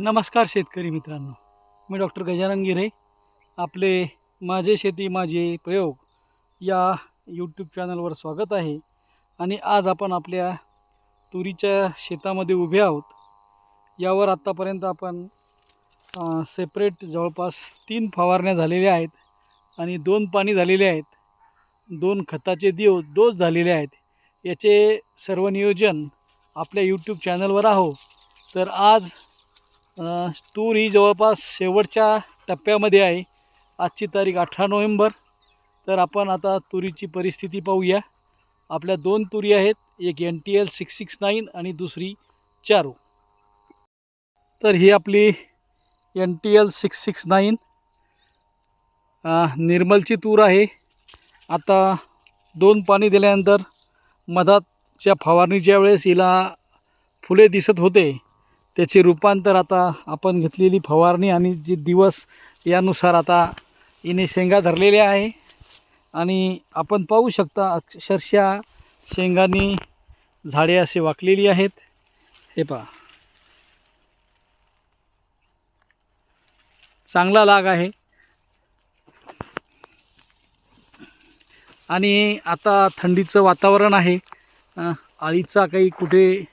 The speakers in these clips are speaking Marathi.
नमस्कार शेतकरी मित्रांनो. मी डॉक्टर गजानन गिरे आपले माझे शेती माझे प्रयोग या यूट्यूब चॅनलवर स्वागत आहे. आणि आज आपण आपल्या तुरीच्या शेतामध्ये उभे आहोत. यावर आत्तापर्यंत आपण सेपरेट जवळपास तीन फवारण्या झालेल्या आहेत आणि दोन पाणी झालेले आहेत. दोन खताचे दिव डोस झालेले आहेत. याचे सर्व नियोजन आपल्या यूट्यूब चॅनलवर आहो. तर आज तूर ही जवळपास शेवटच्या टप्प्यामध्ये आहे. आजची तारीख अठरा नोव्हेंबर. तर आपण आता तुरीची परिस्थिती पाहूया. आपल्या दोन तुरी आहेत. एक N T L six six nine आणि दुसरी चारू. तर ही आपली N T L six six nine निर्मलची तूर आहे. आता दोन पाणी दिल्यानंतर मधातच्या फवारणीच्या वेळेस हिला फुले दिसत होते त्याचे रूपांतर आता आपण घेतलेली फवारणी आणि जे दिवस यानुसार आता हिने शेंगा धरलेल्या आहे. आणि आपण पाहू शकता अक्षरशः शेंगांनी झाडे असे वाकलेली आहेत. हे पहा. चांगला लाग आहे. आणि आता थंडीचं वातावरण आहे. अळीचा काही कुठे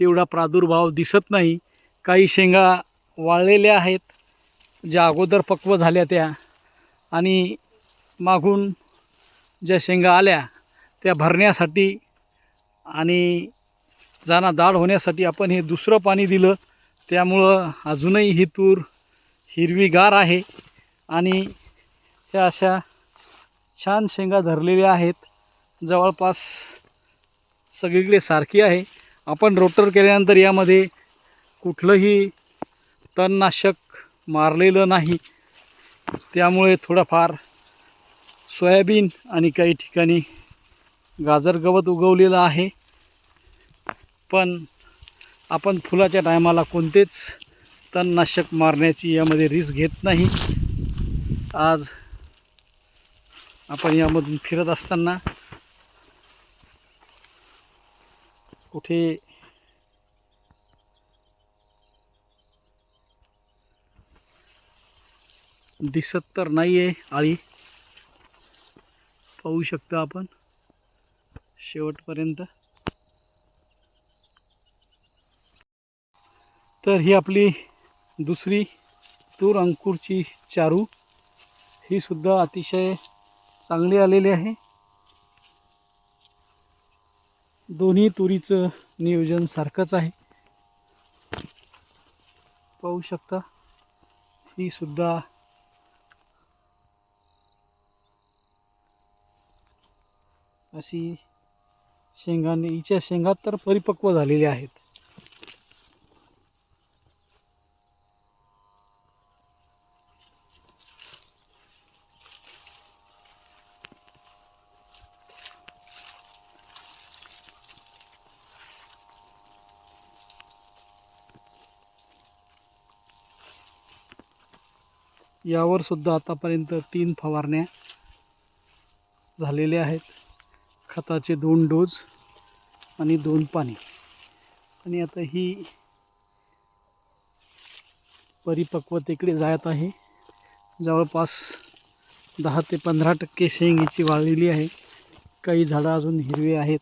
तेवढा प्रादुर्भाव दिसत नाही. काही शेंगा वाळलेल्या आहेत. ज्या अगोदर पक्व झाल्या त्या. आणि मागून ज्या शेंगा आल्या त्या भरण्यासाठी आणि जाना दाढ होण्यासाठी आपण हे दुसरं पाणी दिलं. त्यामुळं अजूनही ही तूर हिरवीगार आहे. आणि त्या अशा छान शेंगा धरलेल्या आहेत. जवळपास सगळीकडे सारखी आहे. आपण रोटर केल्यानंतर यामध्ये कुठलंही तणनाशक मारलेलं नाही. त्यामुळे थोडंफार सोयाबीन आणि काही ठिकाणी गाजर गवत उगवलेलं आहे. पण आपण फुलाच्या टायमाला कोणतेच तणनाशक मारण्याची यामध्ये रिस्क घेत नाही. आज आपण यामधून फिरत असताना कुठे? दिसत तर नाही आहे आळी. पाहू शकता आपण शेवटपर्यंत. तर ही आपली दुसरी तूर अंकुरची चारू. ही सुद्धा अतिशय चांगली आलेली आहे. दोन्ही तुरीचं नियोजन सारखंच आहे. पाहू शकता ही सुद्धा अशी शेंगाने हिच्या शेंगात तर परिपक्व झालेल्या आहेत. यावर सुद्धा आतापर्यंत तीन फवारण्या झालेल्या आहेत. खताचे दोन डोज आणि दोन पाणी. आणि आता ही परिपक्वतेकडे जात आहे. जवळपास दहा ते पंधरा टक्के शेंगीची वाळलेली आहे. काही झाडं अजून हिरवे आहेत.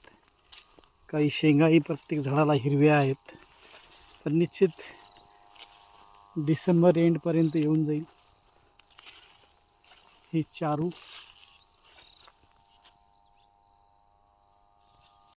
काही शेंगाही प्रत्येक झाडाला हिरव्या आहेत. पण निश्चित डिसेंबर एंडपर्यंत येऊन जाईल. हे चारू